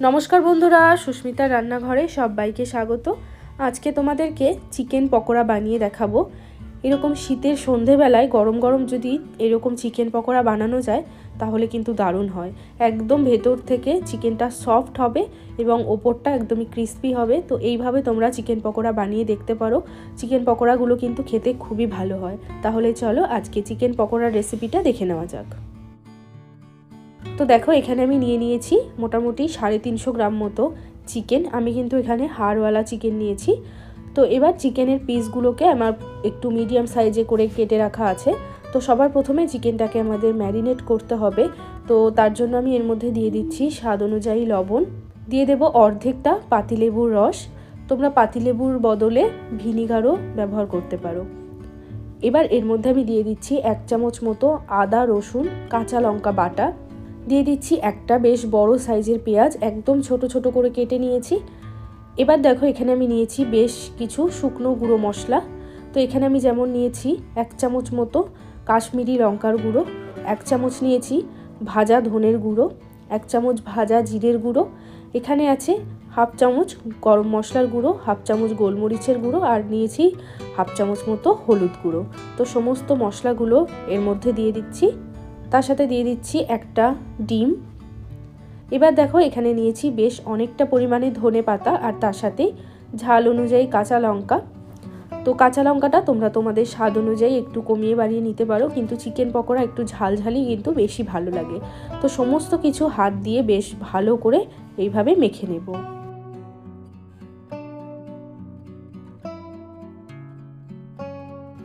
নমস্কার বন্ধুরা, সুস্মিতা রান্নাঘরে সবাইকে স্বাগত। আজকে তোমাদেরকে চিকেন পকোড়া বানিয়ে দেখাবো। এরকম শীতের সন্ধেবেলায় গরম গরম যদি এরকম চিকেন পকোড়া বানানো যায়, তাহলে কিন্তু দারুণ হয়। একদম ভেতর থেকে চিকেনটা সফট হবে এবং ওপরটা একদমই ক্রিস্পি হবে। তো এইভাবে তোমরা চিকেন পকোড়া বানিয়ে দেখতে পারো। চিকেন পকোড়াগুলো কিন্তু খেতে খুবই ভালো হয়। তাহলে চলো আজকে চিকেন পকোড়ার রেসিপিটা দেখে নেওয়া যাক। তো দেখো, এখানে আমি নিয়ে নিয়েছি মোটামুটি সাড়ে তিনশো গ্রাম মতো চিকেন। আমি কিন্তু এখানে হাড়ওয়ালা চিকেন নিয়েছি। তো এবার চিকেনের পিসগুলোকে আমার একটু মিডিয়াম সাইজে করে কেটে রাখা আছে। তো সবার প্রথমে চিকেনটাকে আমাদের ম্যারিনেট করতে হবে। তো তার জন্য আমি এর মধ্যে দিয়ে দিচ্ছি স্বাদ অনুযায়ী লবণ। দিয়ে দেব অর্ধেকটা পাতিলেবুর রস। তোমরা পাতিলেবুর বদলে ভিনিগারও ব্যবহার করতে পারো। এবার এর মধ্যে আমি দিয়ে দিচ্ছি এক চামচ মতো আদা, রসুন, কাঁচা লঙ্কা বাটা। দিয়ে দিচ্ছি একটা বেশ বড় সাইজের পেঁয়াজ, একদম ছোট ছোট করে কেটে নিয়েছি। এবার দেখো এখানে আমি নিয়েছি বেশ কিছু শুকনো গুঁড়ো মশলা। তো এখানে আমি যেমন নিয়েছি এক চামচ মতো কাশ্মীরি লঙ্কার গুঁড়ো, এক চামচ নিয়েছি ভাজা ধনের গুঁড়ো, এক চামচ ভাজা জিরের গুঁড়ো। এখানে আছে হাফ চামচ গরম মশলার গুঁড়ো, হাফ চামচ গোলমরিচের গুঁড়ো আর নিয়েছি হাফ চামচ মতো হলুদ গুঁড়ো। তো সমস্ত মশলাগুলো এর মধ্যে দিয়ে দিচ্ছি। তার সাথে দিয়ে দিচ্ছি একটা ডিম। এবার দেখো এখানে নিয়েছি বেশ অনেকটা পরিমাণে ধনে পাতা আর তার সাথে ঝাল অনুযায়ী কাঁচা লঙ্কা। তো কাঁচা লঙ্কাটা তোমরা তোমাদের স্বাদ অনুযায়ী একটু কমিয়ে বাড়িয়ে নিতে পারো, কিন্তু চিকেন পকোড়া একটু ঝাল ঝালই কিন্তু বেশি ভালো লাগে। তো সমস্ত কিছু হাত দিয়ে বেশ ভালো করে এইভাবে মেখে নেব।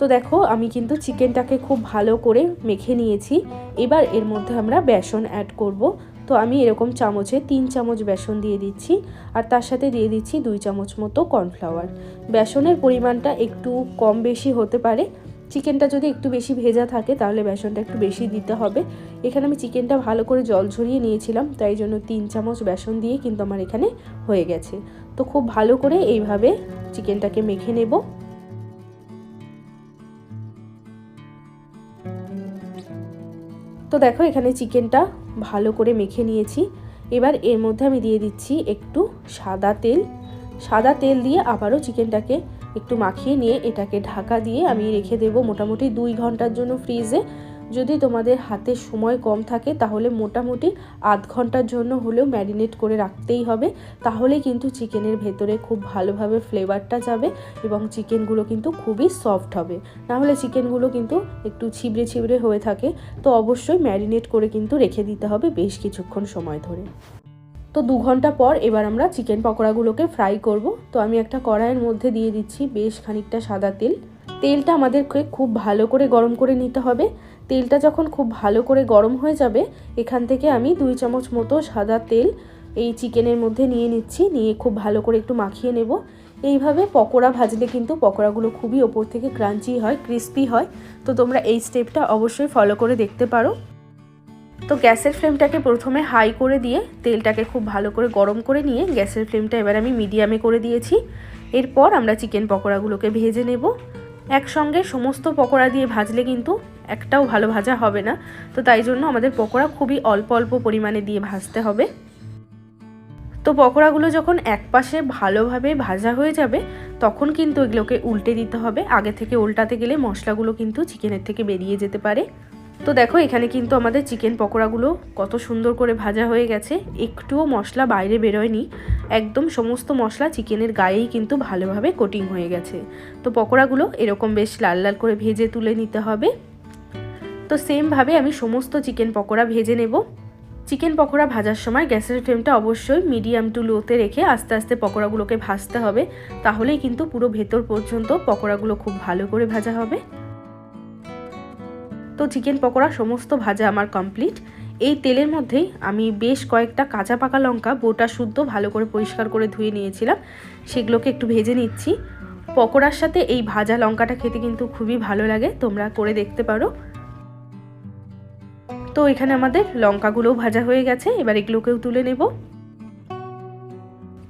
তো দেখো, আমি কিন্তু চিকেনটাকে খুব ভালো করে মেখে নিয়েছি। এবার এর মধ্যে আমরা বেসন অ্যাড করব। তো আমি এরকম চামচে তিন চামচ বেসন দিয়ে দিচ্ছি, আর তার সাথে দিয়ে দিচ্ছি দুই চামচ মতো কর্নফ্লাওয়ার। বেসনের পরিমাণটা একটু কম বেশি হতে পারে। চিকেনটা যদি একটু বেশি ভেজা থাকে, তাহলে বেসনটা একটু বেশি দিতে হবে। এখানে আমি চিকেনটা ভালো করে জল ঝরিয়ে নিয়েছিলাম, তাই জন্য তিন চামচ বেসন দিয়ে কিন্তু আমার এখানে হয়ে গেছে। তো খুব ভালো করে এইভাবে চিকেনটাকে মেখে নেব। তো দেখো এখানে চিকেনটা ভালো করে মেখে নিয়েছি। এবার এর মধ্যে আমি দিয়ে দিচ্ছি একটু সাদা তেল। সাদা তেল দিয়ে আবারও চিকেনটাকে একটু মাখিয়ে নিয়ে এটাকে ঢাকা দিয়ে আমি রেখে দেব মোটামুটি দুই ঘণ্টার জন্য ফ্রিজে। যদি তোমাদের হাতে সময় কম থাকে, তাহলে মোটামুটি আধ ঘণ্টার জন্য হলেও ম্যারিনেট করে রাখতেই হবে। তাহলে কিন্তু চিকেনের ভেতরে খুব ভালোভাবে ফ্লেভারটা যাবে এবং চিকেনগুলো কিন্তু খুবই সফট হবে। নাহলে চিকেনগুলো কিন্তু একটু ছিবড়ে ছিবড়ে হয়ে থাকে। তো অবশ্যই ম্যারিনেট করে কিন্তু রেখে দিতে হবে বেশ কিছুক্ষণ সময় ধরে। তো দু ঘণ্টা পর এবার আমরা চিকেন পকোড়াগুলোকে ফ্রাই করব। তো আমি একটা কড়াইয়ের মধ্যে দিয়ে দিচ্ছি বেশ খানিকটা সাদা তেল। তেলটা আমাদেরকে খুব ভালো করে গরম করে নিতে হবে। তেলটা যখন খুব ভালো করে গরম হয়ে যাবে, এখান থেকে আমি দুই চামচ মতো সাদা তেল এই চিকেনের মধ্যে নিয়ে নিচ্ছি, নিয়ে খুব ভালো করে একটু মাখিয়ে নেব। এইভাবে পকোড়া ভাজলে কিন্তু পকোড়াগুলো খুবই ওপর থেকে ক্রাঞ্চি হয়, ক্রিস্পি হয়। তো তোমরা এই স্টেপটা অবশ্যই ফলো করে দেখতে পারো। তো গ্যাসের ফ্লেমটাকে প্রথমে হাই করে দিয়ে তেলটাকে খুব ভালো করে গরম করে নিয়ে গ্যাসের ফ্লেমটা এবার আমি মিডিয়ামে করে দিয়েছি। এরপর আমরা চিকেন পকোড়াগুলোকে ভেজে নেব। একসঙ্গে সমস্ত পকোড়া দিয়ে ভাজলে কিন্তু একটাও ভালো ভাজা হবে না। তো তাই জন্য আমাদের পকোড়া খুবই অল্প অল্প পরিমাণে দিয়ে ভাজতে হবে। তো পকোড়াগুলো যখন এক পাশে ভালোভাবে ভাজা হয়ে যাবে, তখন কিন্তু এগুলোকে উল্টে দিতে হবে। আগে থেকে উল্টাতে গেলে মশলাগুলো কিন্তু চিকেনের থেকে বেরিয়ে যেতে পারে। তো দেখো, এখানে কিন্তু আমাদের চিকেন পকোড়াগুলো কত সুন্দর করে ভাজা হয়ে গেছে। একটুও মশলা বাইরে বেরোয়নি। একদম সমস্ত মশলা চিকেনের গায়েই কিন্তু ভালোভাবে কোটিং হয়ে গেছে। তো পকোড়াগুলো এরকম বেশ লাল লাল করে ভেজে তুলে নিতে হবে। তো সেমভাবে আমি সমস্ত চিকেন পকোড়া ভেজে নেব। চিকেন পকোড়া ভাজার সময় গ্যাসের ফ্লেমটা অবশ্যই মিডিয়াম টু লোতে রেখে আস্তে আস্তে পকোড়াগুলোকে ভাজতে হবে। তাহলেই কিন্তু পুরো ভেতর পর্যন্ত পকোড়াগুলো খুব ভালো করে ভাজা হবে। তো চিকেন পকোড়া সমস্ত ভাজা আমার কমপ্লিট এই তেলের মধ্যেই আমি বেশ কয়েকটা কাঁচা পাকা লঙ্কা বোটা শুদ্ধ ভালো করে পরিষ্কার করে ধুয়ে নিয়েছিলাম। সেগুলোকে একটু ভেজে নিচ্ছি। পকোড়ার সাথে এই ভাজা লঙ্কাটা খেতে কিন্তু খুবই ভালো লাগে, তোমরা করে দেখতে পারো। তো এখানে আমাদের লঙ্কাগুলোও ভাজা হয়ে গেছে, এবার এগুলোকেও তুলে নেব।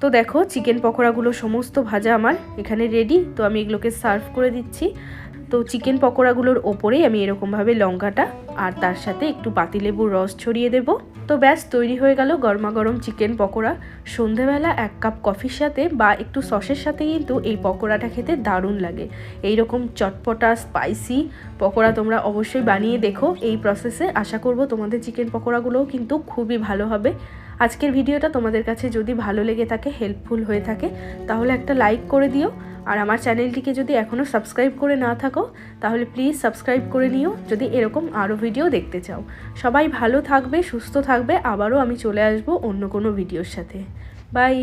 তো দেখো চিকেন পকোড়াগুলো সমস্ত ভাজা আমার এখানে রেডি তো আমি এগুলোকে সার্ভ করে দিচ্ছি। তো চিকেন পকোড়াগুলোর ওপরেই আমি এরকমভাবে লঙ্কাটা আর তার সাথে একটু পাতিলেবুর রস ছড়িয়ে দেব। তো ব্যাস, তৈরি হয়ে গেল গরমা গরম চিকেন পকোড়া। সন্ধেবেলা এক কাপ কফির সাথে বা একটু সসের সাথে কিন্তু এই পকোড়াটা খেতে দারুণ লাগে। এই রকম চটপটা স্পাইসি পকোড়া তোমরা অবশ্যই বানিয়ে দেখো। এই প্রসেসে আশা করব তোমাদের চিকেন পকোড়াগুলোও কিন্তু খুবই ভালো হবে। আজকের ভিডিওটা তোমাদের কাছে যদি ভালো লেগে থাকে হেল্পফুল হয়ে থাকে, তাহলে একটা লাইক করে দিও। আর আমার চ্যানেলটিকে যদি এখনও সাবস্ক্রাইব করে না থাকো, তাহলে প্লিজ সাবস্ক্রাইব করে নিও। যদি এরকম আরও ভিডিও দেখতে চাও। সবাই ভালো থাকবে, সুস্থ থাকবে, আবারও আমি চলে আসব অন্য কোনো ভিডিওর সাথে। বাই